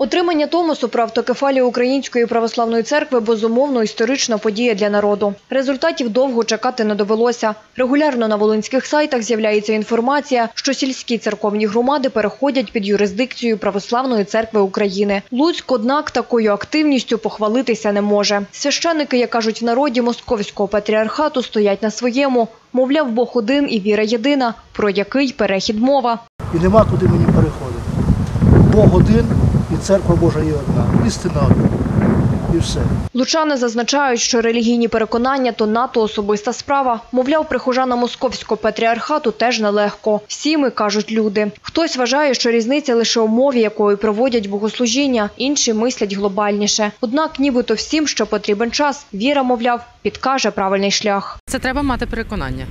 Отримання Томосу про автокефалію Української православної церкви безумовно історична подія для народу. Результатів довго чекати не довелося. Регулярно на волинських сайтах з'являється інформація, що сільські церковні громади переходять під юрисдикцію Православної церкви України. Луцьк, однак, такою активністю похвалитися не може. Священники, як кажуть в народі московського патріархату, стоять на своєму. Мовляв, Бог один і віра єдина, про який перехід мова. і нема куди мені переходити. Бог один і церква Божа є одна. Істина одна. І все. Лучани зазначають, що релігійні переконання то надто особиста справа. Мовляв, прихожана московського патріархату теж нелегко. Всі ми кажуть люди. Хтось вважає, що різниця лише у мові, якою проводять богослужіння, інші мислять глобальніше. Однак, нібито всім, що потрібен час, віра, мовляв, підкаже правильний шлях. Це треба мати переконання.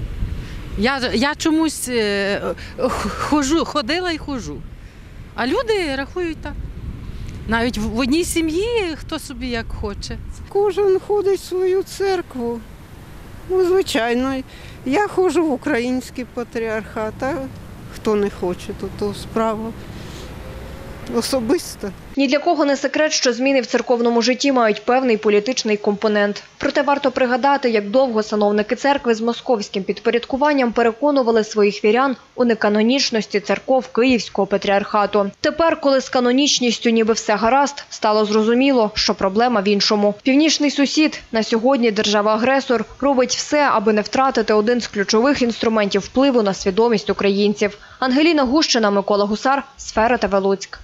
Я, я чомусь е, хожу, ходила і хожу. А люди рахують так. Навіть в одній сім'ї хто собі як хоче. Кожен ходить в свою церкву. Ну, звичайно, я ходжу в український патріархат, а хто не хоче, то, то справа особиста. Ні для кого не секрет, що зміни в церковному житті мають певний політичний компонент. Проте варто пригадати, як довго сановники церкви з московським підпорядкуванням переконували своїх вірян у неканонічності церков Київського патріархату. Тепер, коли з канонічністю ніби все гаразд, стало зрозуміло, що проблема в іншому. Північний сусід на сьогодні держава-агресор робить все, аби не втратити один з ключових інструментів впливу на свідомість українців. Ангеліна Гущина, Микола Гусар, Сфера ТВ Луцьк.